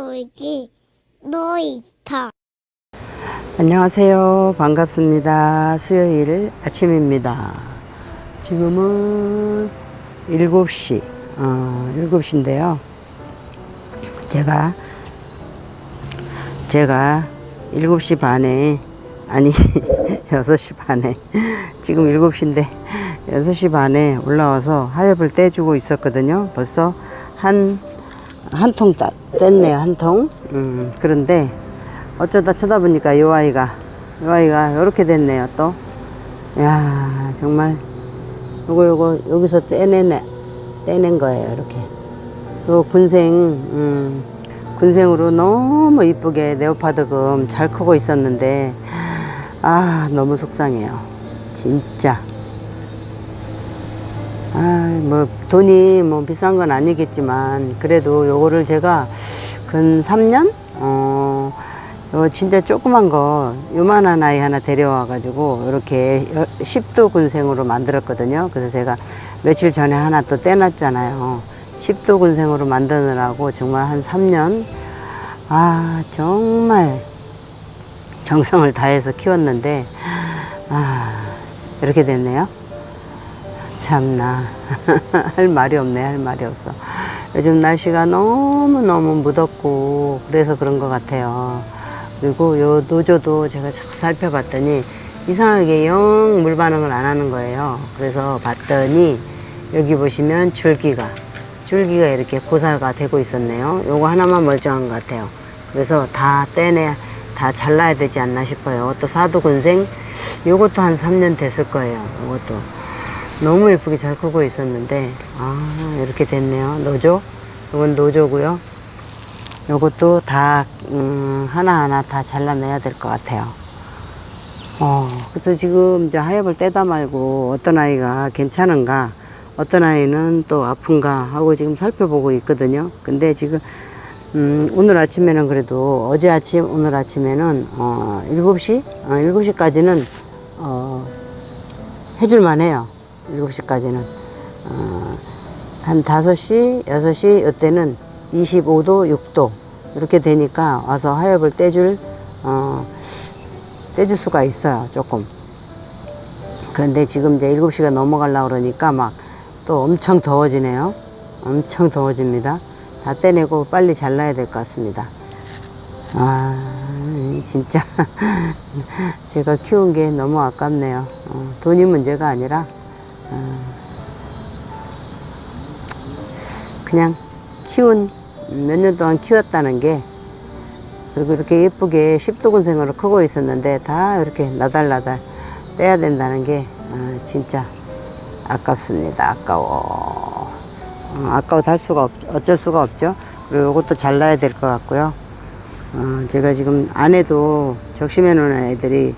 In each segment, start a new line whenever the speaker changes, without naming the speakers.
놀기 놀이터
안녕하세요. 반갑습니다. 수요일 아침입니다. 지금은 7시, 어, 7시인데요. 제가, 제가 7시 반에, 아니, 6시 반에, 지금 7시인데, 6시 반에 올라와서 하엽을 떼주고 있었거든요. 벌써 한, 한 통 뗐네요, 한 통. 음, 그런데, 어쩌다 쳐다보니까 요 아이가 요 아이가 요렇게 됐네요 또. 야 정말 요거 요거 여기서 떼내네 떼낸 거예요 이렇게. 요 군생 음, 군생으로 너무 이쁘게 네오파드금 잘 크고 있었는데 아 너무 속상해요 진짜. 아, 뭐, 돈이 뭐 비싼 건 아니겠지만, 그래도 요거를 제가 근 3년? 어, 요 진짜 조그만 거, 요만한 아이 하나 데려와 가지고, 이렇게 10도 군생으로 만들었거든요. 그래서 제가 며칠 전에 하나 또 떼놨잖아요. 10도 군생으로 만드느라고 정말 한 3년, 아, 정말 정성을 다해서 키웠는데, 아, 이렇게 됐네요. 참나. 할 말이 없네 할 말이 없어. 요즘 날씨가 너무너무 무덥고 그래서 그런 것 같아요. 그리고 요 노조도 제가 잘 살펴봤더니 이상하게 영 물 반응을 안 하는 거예요. 그래서 봤더니 여기 보시면 줄기가 줄기가 이렇게 고사가 되고 있었네요. 요거 하나만 멀쩡한 것 같아요. 그래서 다 떼내 다 잘라야 되지 않나 싶어요. 또 사두근생 요것도 한 3년 됐을 거예요 요것도 너무 예쁘게 잘 크고 있었는데 아 이렇게 됐네요. 노조? 이건 노조고요. 요것도 다 음, 하나하나 다 잘라내야 될 것 같아요. 어 그래서 지금 이제 하엽을 떼다 말고 어떤 아이가 괜찮은가 어떤 아이는 또 아픈가 하고 지금 살펴보고 있거든요. 근데 지금 음, 오늘 아침에는 그래도 어제 아침 오늘 아침에는 어 7시? 어, 7시까지는 어 해줄만 해요 7시까지는. 어, 한 5시, 6시, 이때는 25도, 6도. 이렇게 되니까 와서 하엽을 떼줄, 어, 떼줄 수가 있어요, 조금. 그런데 지금 이제 7시가 넘어가려고 그러니까 막 또 엄청 더워지네요. 엄청 더워집니다. 다 떼내고 빨리 잘라야 될 것 같습니다. 아, 진짜. 제가 키운 게 너무 아깝네요. 어, 돈이 문제가 아니라 어, 그냥 키운 몇 년 동안 키웠다는 게 그리고 이렇게 예쁘게 십도군생으로 크고 있었는데 다 이렇게 나달나달 떼야 된다는 게 어, 진짜 아깝습니다. 아까워. 어, 아까워 할 수가 없, 어쩔 수가 없죠. 그리고 이것도 잘라야 될 것 같고요. 어, 제가 지금 안에도 적심해 놓은 애들이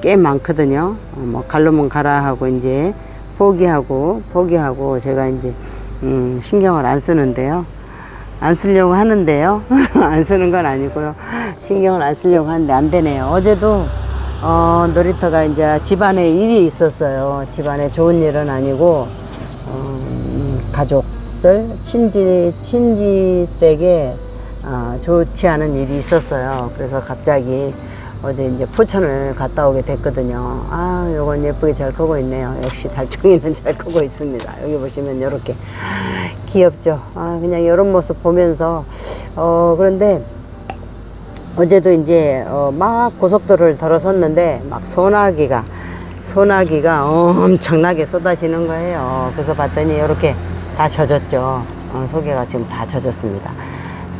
꽤 많거든요. 어, 뭐 갈로면 가라 하고 이제 포기하고 포기하고 제가 이제 음, 신경을 안 쓰는데요. 안 쓰려고 하는데요. 안 쓰는 건 아니고요. 신경을 안 쓰려고 하는데 안 되네요. 어제도 어, 놀이터가 이제 집안에 일이 있었어요. 집안에 좋은 일은 아니고 어, 음, 가족들 친지 친지 댁에 어, 좋지 않은 일이 있었어요. 그래서 갑자기 어제 이제 포천을 갔다 오게 됐거든요. 아, 요건 예쁘게 잘 크고 있네요. 역시 달총이는 잘 크고 있습니다. 여기 보시면 이렇게 귀엽죠. 아, 그냥 이런 모습 보면서 어 그런데 어제도 이제 어, 막 고속도로를 들어섰는데 막 소나기가 소나기가 엄청나게 쏟아지는 거예요. 그래서 봤더니 이렇게 다 젖었죠. 어, 소개가 지금 다 젖었습니다.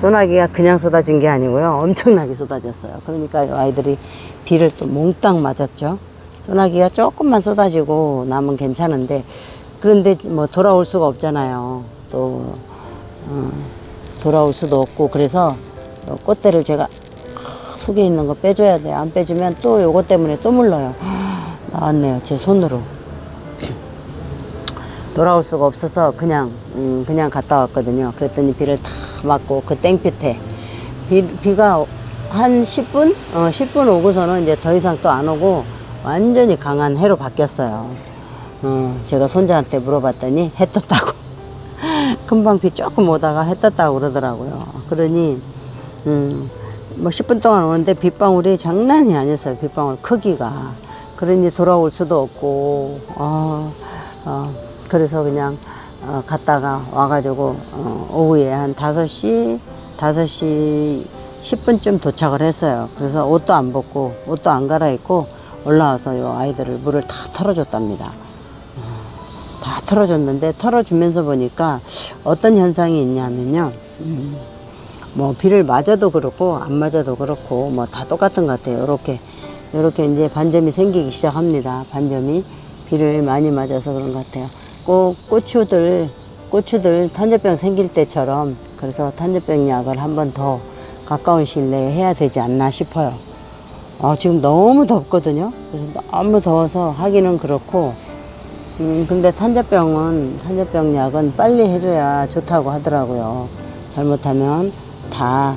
소나기가 그냥 쏟아진 게 아니고요. 엄청나게 쏟아졌어요. 그러니까 이 아이들이 비를 또 몽땅 맞았죠. 소나기가 조금만 쏟아지고 나면 괜찮은데 그런데 뭐 돌아올 수가 없잖아요. 또 어, 돌아올 수도 없고 그래서 어, 꽃대를 제가 속에 있는 거 빼줘야 돼. 안 빼주면 또 요거 때문에 또 물러요. 나왔네요. 제 손으로. 돌아올 수가 없어서 그냥 음, 그냥 갔다 왔거든요. 그랬더니 비를 다 맞고 그 땡볕에 비, 비가 한 10분 어 10분 오고서는 이제 더 이상 또 안 오고 완전히 강한 해로 바뀌었어요. 어, 제가 손자한테 물어봤더니 해 떴다고 금방 비 조금 오다가 해 떴다고 그러더라고요. 그러니 음, 뭐 10분 동안 오는데 빗방울이 장난이 아니었어요. 빗방울 크기가. 그러니 돌아올 수도 없고, 어, 어, 그래서 그냥 어, 갔다가 와가지고 어, 오후에 한 5시, 5시 10분쯤 도착을 했어요. 그래서 옷도 안 벗고, 옷도 안 갈아입고 올라와서 요 아이들을 물을 다 털어줬답니다. 다 털어줬는데 털어주면서 보니까 어떤 현상이 있냐면요. 음, 뭐 비를 맞아도 그렇고 안 맞아도 그렇고 뭐 다 똑같은 것 같아요. 이렇게 이렇게 이제 반점이 생기기 시작합니다. 반점이 비를 많이 맞아서 그런 것 같아요. 꼭 고추들 고추들 탄저병 생길 때처럼 그래서 탄저병 약을 한 번 더 가까운 시일 내에 해야 되지 않나 싶어요. 아, 지금 너무 덥거든요. 그래서 너무 더워서 하기는 그렇고 음, 근데 탄저병은, 탄저병 약은 빨리 해줘야 좋다고 하더라고요. 잘못하면 다,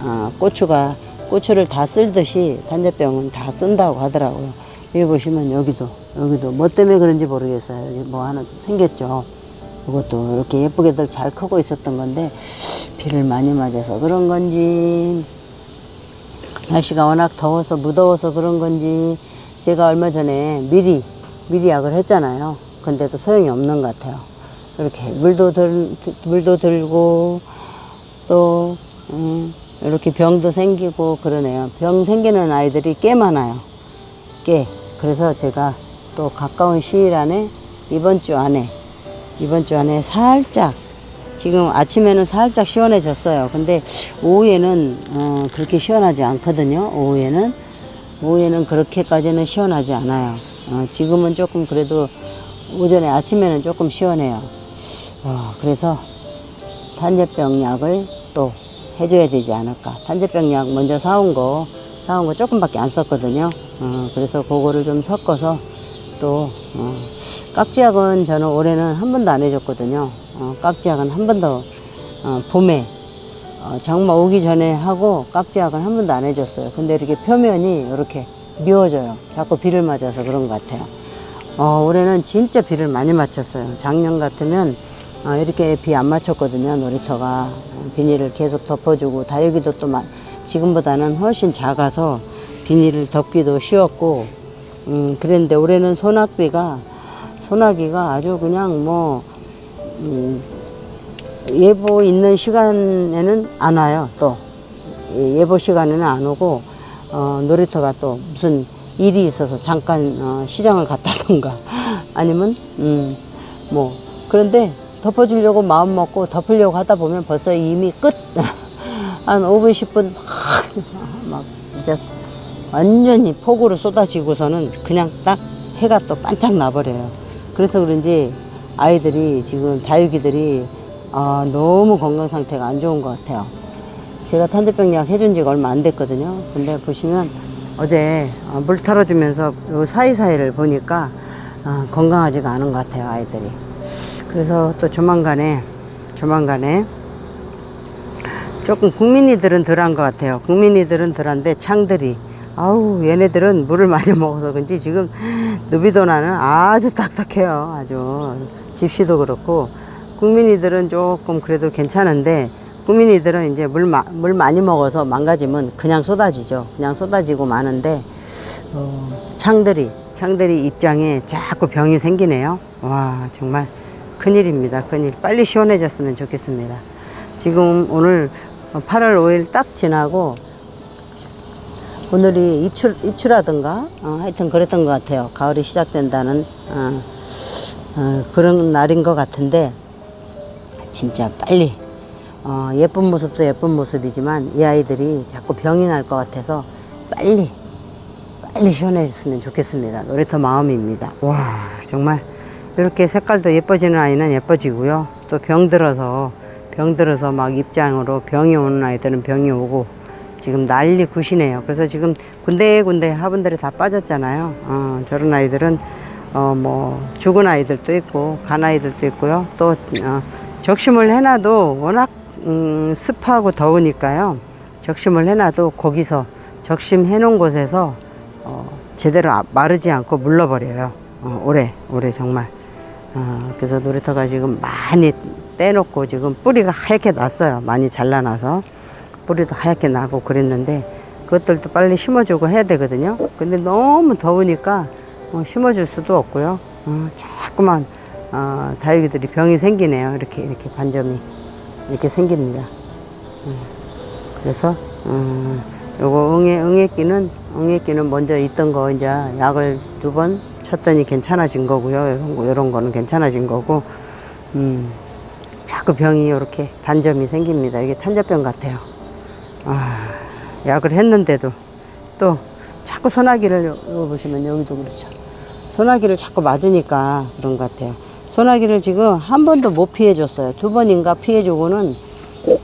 아, 고추가, 고추를 다 쓸듯이 탄저병은 다 쓴다고 하더라고요. 여기 보시면 여기도, 여기도, 뭐 때문에 그런지 모르겠어요. 여기 뭐 하나 생겼죠. 이것도 이렇게 예쁘게들 잘 크고 있었던 건데, 비를 많이 맞아서 그런 건지, 날씨가 워낙 더워서 무더워서 그런 건지 제가 얼마 전에 미리 미리 약을 했잖아요. 근데도 소용이 없는 것 같아요. 이렇게 물도 들 물도 들고 또 음, 이렇게 병도 생기고 그러네요. 병 생기는 아이들이 꽤 많아요. 꽤. 그래서 제가 또 가까운 시일 안에 이번 주 안에 이번 주 안에 살짝 지금 아침에는 살짝 시원해졌어요. 근데 오후에는 어, 그렇게 시원하지 않거든요. 오후에는 오후에는 그렇게까지는 시원하지 않아요. 어, 지금은 조금 그래도 오전에 아침에는 조금 시원해요. 어, 그래서 탄저병 약을 또 해줘야 되지 않을까. 탄저병 약 먼저 사온 거 사온 거 조금밖에 안 썼거든요. 어, 그래서 그거를 좀 섞어서 또 어, 깍지약은 저는 올해는 한 번도 안 해줬거든요. 어, 깍지약은 한 번도 어, 봄에 어, 장마 오기 전에 하고 깍지약은 한 번도 안 해줬어요. 근데 이렇게 표면이 이렇게 미워져요. 자꾸 비를 맞아서 그런 것 같아요. 어, 올해는 진짜 비를 많이 맞췄어요. 작년 같으면 어, 이렇게 비 안 맞췄거든요. 놀이터가 어, 비닐을 계속 덮어주고 다육이도 또 마- 지금보다는 훨씬 작아서 비닐을 덮기도 쉬웠고 음, 그랬는데 올해는 소낙비가 소나기가 아주 그냥 뭐 음, 예보 있는 시간에는 안 와요. 또 예, 예보 시간에는 안 오고 어, 놀이터가 또 무슨 일이 있어서 잠깐 어, 시장을 갔다던가 아니면 음, 뭐 그런데 덮어주려고 마음 먹고 덮으려고 하다 보면 벌써 이미 끝. 한 5분, 10분 막, 막 진짜 완전히 폭우로 쏟아지고서는 그냥 딱 해가 또 반짝 나버려요. 그래서 그런지 아이들이 지금 다육이들이 아, 너무 건강 상태가 안 좋은 것 같아요. 제가 탄저병 약 해준 지가 얼마 안 됐거든요. 근데 보시면 어제 어, 물 털어주면서 요 사이사이를 보니까 어, 건강하지가 않은 것 같아요, 아이들이. 그래서 또 조만간에, 조만간에 조금 국민이들은 덜한 것 같아요. 국민이들은 덜한데 창들이 아우 얘네들은 물을 많이 먹어서 그런지 지금 누비도나는 아주 딱딱해요. 아주 집시도 그렇고 국민이들은 조금 그래도 괜찮은데 국민이들은 이제 물, 마, 물 많이 먹어서 망가지면 그냥 쏟아지죠. 그냥 쏟아지고 마는데 어, 창들이 창들이 입장에 자꾸 병이 생기네요. 와 정말 큰일입니다. 큰일. 빨리 시원해졌으면 좋겠습니다. 지금 오늘 8월 5일 딱 지나고 오늘이 입출, 입출하던가 어, 하여튼 그랬던 것 같아요. 가을이 시작된다는 어, 어, 그런 날인 것 같은데 진짜 빨리 어, 예쁜 모습도 예쁜 모습이지만 이 아이들이 자꾸 병이 날 것 같아서 빨리 빨리 시원해졌으면 좋겠습니다. 놀이터 마음입니다. 와 정말 이렇게 색깔도 예뻐지는 아이는 예뻐지고요. 또 병 들어서 병 들어서 막 입장으로 병이 오는 아이들은 병이 오고 지금 난리 굿이네요. 그래서 지금 군데군데 화분들이 다 빠졌잖아요. 어, 저런 아이들은 어, 뭐 죽은 아이들도 있고 간 아이들도 있고요. 또 어, 적심을 해놔도 워낙 음, 습하고 더우니까요. 적심을 해놔도 거기서 적심해 놓은 곳에서 어, 제대로 아- 마르지 않고 물러버려요. 어, 올해 올해 정말. 어, 그래서 놀이터가 지금 많이 떼놓고 지금 뿌리가 하얗게 났어요. 많이 잘라놔서 뿌리도 하얗게 나고 그랬는데 그것들도 빨리 심어주고 해야 되거든요. 근데 너무 더우니까 어, 심어줄 수도 없고요. 어, 자꾸만 어, 다육이들이 병이 생기네요. 이렇게 이렇게 반점이 이렇게 생깁니다. 음, 그래서 음, 요거 응애 응애끼는 응애끼는 먼저 있던 거 이제 약을 두 번 쳤더니 괜찮아진 거고요. 이런 거 이런 거는 괜찮아진 거고 음, 자꾸 병이 이렇게 반점이 생깁니다. 이게 탄저병 같아요. 아, 약을 했는데도 또 자꾸 소나기를 요- 요거 보시면 여기도 그렇죠. 소나기를 자꾸 맞으니까 그런 것 같아요. 소나기를 지금 한 번도 못 피해줬어요. 두 번인가 피해주고는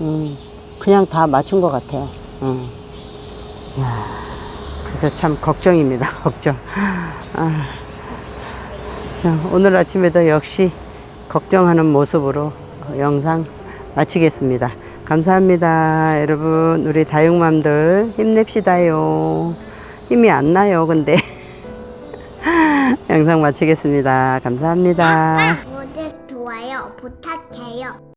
음, 그냥 다 맞춘 것 같아요. 음. 야, 그래서 참 걱정입니다. 걱정. 아, 자, 오늘 아침에도 역시 걱정하는 모습으로 그 영상 마치겠습니다. 감사합니다. 여러분, 우리 다육맘들 힘냅시다요. 힘이 안 나요, 근데. 영상 마치겠습니다. 감사합니다.
구독, 좋아요 부탁해요.